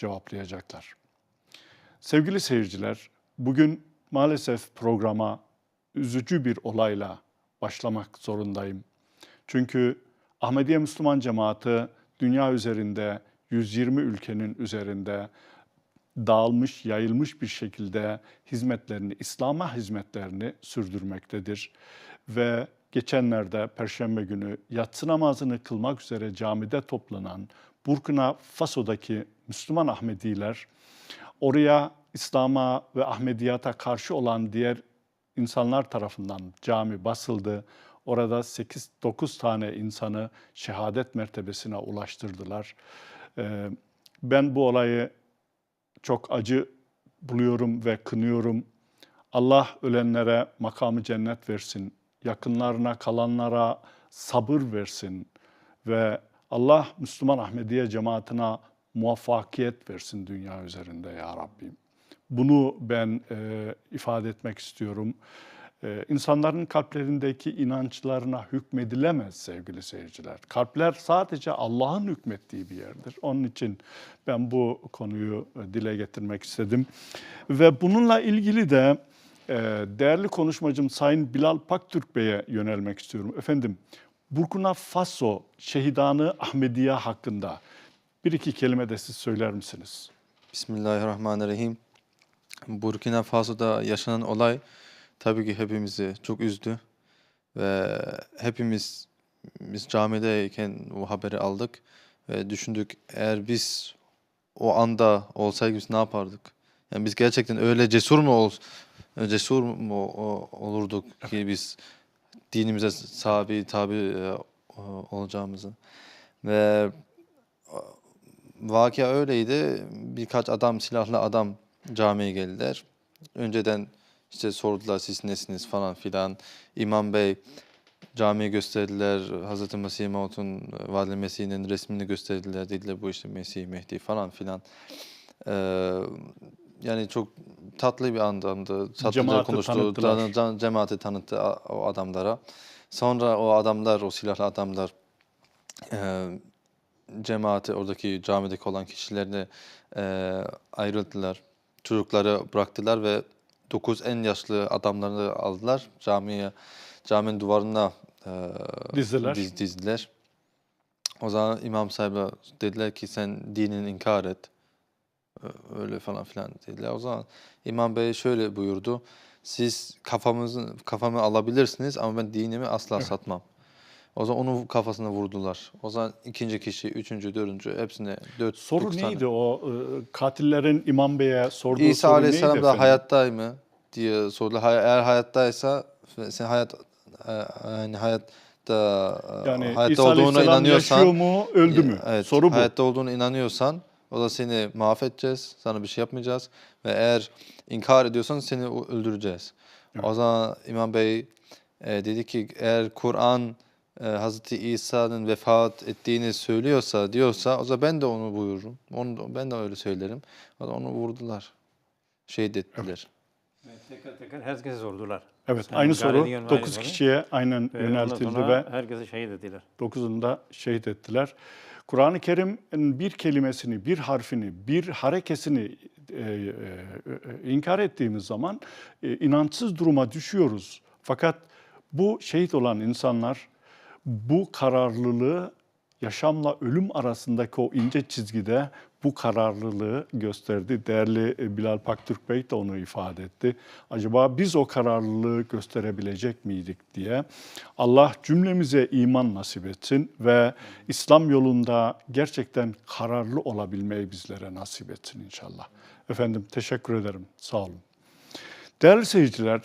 cevaplayacaklar. Sevgili seyirciler, bugün maalesef programa üzücü bir olayla başlamak zorundayım. Çünkü Ahmediye Müslüman Cemaati dünya üzerinde 120 ülkenin üzerinde dağılmış, yayılmış bir şekilde hizmetlerini, İslam'a hizmetlerini sürdürmektedir. Ve geçenlerde Perşembe günü yatsı namazını kılmak üzere camide toplanan Burkina Faso'daki Müslüman Ahmediler oraya İslam'a ve Ahmediyata karşı olan diğer insanlar tarafından cami basıldı. Orada 8-9 tane insanı şehadet mertebesine ulaştırdılar. Ee, Ben bu olayı çok acı buluyorum ve kınıyorum. Allah ölenlere makamı cennet versin. Yakınlarına kalanlara sabır versin. Ve Allah Müslüman Ahmediye cemaatine muvaffakiyet versin dünya üzerinde ya Rabbim. Bunu ben e, ifade etmek istiyorum. E, insanların kalplerindeki inançlarına hükmedilemez sevgili seyirciler. Kalpler sadece Allah'ın hükmettiği bir yerdir. Onun için ben bu konuyu e, dile getirmek istedim. Ve bununla ilgili de e, değerli konuşmacım Sayın Bilal Paktürk Bey'e yönelmek istiyorum. Efendim, Burkina Faso şehidanı Ahmediye hakkında bir iki kelime de siz söyler misiniz? Bismillahirrahmanirrahim. Burkina Faso'da yaşanan olay tabii ki hepimizi çok üzdü ve hepimiz biz camideyken o haberi aldık ve düşündük eğer biz o anda olsaydık biz ne yapardık? Yani biz gerçekten öyle cesur mu ol cesur mu olurduk ki biz dinimize sabi tabi e, olacağımızı ve Vakia öyleydi. Birkaç adam, silahlı adam camiye geldiler. Önceden işte sordular siz nesiniz falan filan. İmam Bey camiyi gösterdiler. Hazreti Mesih Maud'un Vadil Mesih'in resmini gösterdiler. Dediler bu işte Mesih, Mehdi falan filan. Ee, yani çok tatlı bir andandı. Tatlıca Cemaati konuştu. tanıttılar. Cemaati tanıttı o adamlara. Sonra o adamlar, o silahlı adamlar e, cemaati oradaki camideki olan kişilerini e, ayrıldılar. Çocukları bıraktılar ve 9 en yaşlı adamlarını aldılar camiye caminin duvarına e, Dizdiler. diz- dizdiler. O zaman imam sahibi dediler ki sen dinini inkar et. Öyle falan filan dediler. O zaman imam bey şöyle buyurdu. Siz kafamızı kafamı alabilirsiniz ama ben dinimi asla satmam. O zaman onun kafasına vurdular. O zaman ikinci kişi, üçüncü, dördüncü hepsine dört, Soru dokuz tane. neydi o e, katillerin İmam Bey'e sorduğu İsa soru Aleyhisselam neydi da efendim? hayatta mı diye sordular. Eğer hayattaysa sen hayat e, yani hayatta e, Yani hayatta İsa olduğuna Aleyhisselam inanıyorsan yaşıyor mu, öldü mü? Evet, Soru bu. hayatta olduğunu inanıyorsan o da seni mahvedeceğiz, sana bir şey yapmayacağız ve eğer inkar ediyorsan seni öldüreceğiz. O zaman İmam Bey e, dedi ki eğer Kur'an e, Hazreti İsa'nın vefat ettiğini söylüyorsa diyorsa o zaman ben de onu buyururum. Onu da- ben de öyle söylerim. O zaman onu vurdular. Şehit ettiler. Evet, Teker teker herkese sordular. Evet, Sen aynı soru ediyorsun, 9 aynı kişiye aynen Ve ondan yöneltildi ve herkese şehit ettiler. 9'unu da şehit ettiler. Kur'an-ı Kerim'in bir kelimesini, bir harfini, bir harekesini e, e, e, inkar ettiğimiz zaman e, inançsız duruma düşüyoruz. Fakat bu şehit olan insanlar bu kararlılığı yaşamla ölüm arasındaki o ince çizgide bu kararlılığı gösterdi. Değerli e, Bilal Paktürk Bey de onu ifade etti. Acaba biz o kararlılığı gösterebilecek miydik diye. Allah cümlemize iman nasip etsin ve İslam yolunda gerçekten kararlı olabilmeyi bizlere nasip etsin inşallah. Efendim teşekkür ederim. Sağ olun. Değerli seyirciler,